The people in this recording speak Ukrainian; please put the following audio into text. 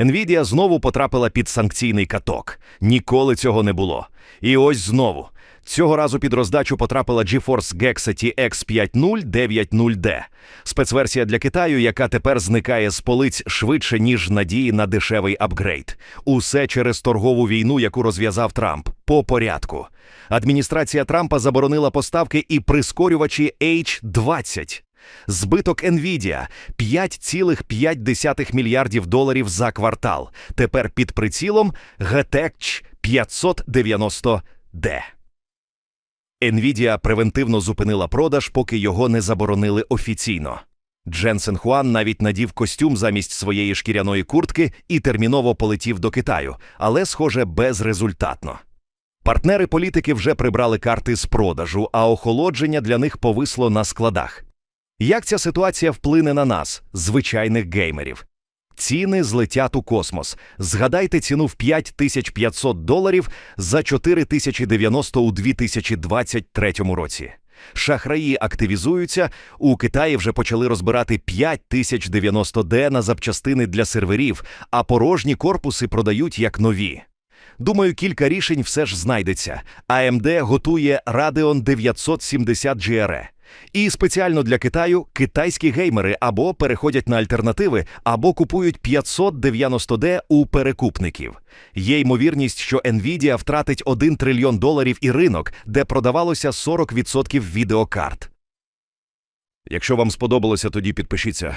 Nvidia знову потрапила під санкційний каток. Ніколи цього не було. І ось знову. Цього разу під роздачу потрапила GeForce GeX TX 5090D. Спецверсія для Китаю, яка тепер зникає з полиць швидше, ніж надії на дешевий апгрейд. Усе через торгову війну, яку розв'язав Трамп. По порядку. Адміністрація Трампа заборонила поставки і прискорювачі H20. Збиток Nvidia – 5,5 мільярдів доларів за квартал. Тепер під прицілом GTX 590D. Nvidia превентивно зупинила продаж, поки його не заборонили офіційно. Дженсен Хуан навіть надів костюм замість своєї шкіряної куртки і терміново полетів до Китаю, але, схоже, безрезультатно. Партнери політики вже прибрали карти з продажу, а охолодження для них повисло на складах. Як ця ситуація вплине на нас, звичайних геймерів? Ціни злетять у космос. Згадайте ціну в 5500 доларів за 4090 у 2023 році. Шахраї активізуються. У Китаї вже почали розбирати 5090D на запчастини для серверів, а порожні корпуси продають як нові. Думаю, кілька рішень все ж знайдеться. AMD готує Radeon 970 GRE. І спеціально для Китаю китайські геймери або переходять на альтернативи, або купують 590D у перекупників. Є ймовірність, що Nvidia втратить 1 трильйон доларів і ринок, де продавалося 40% відеокарт. Якщо вам сподобалося, тоді підпишіться.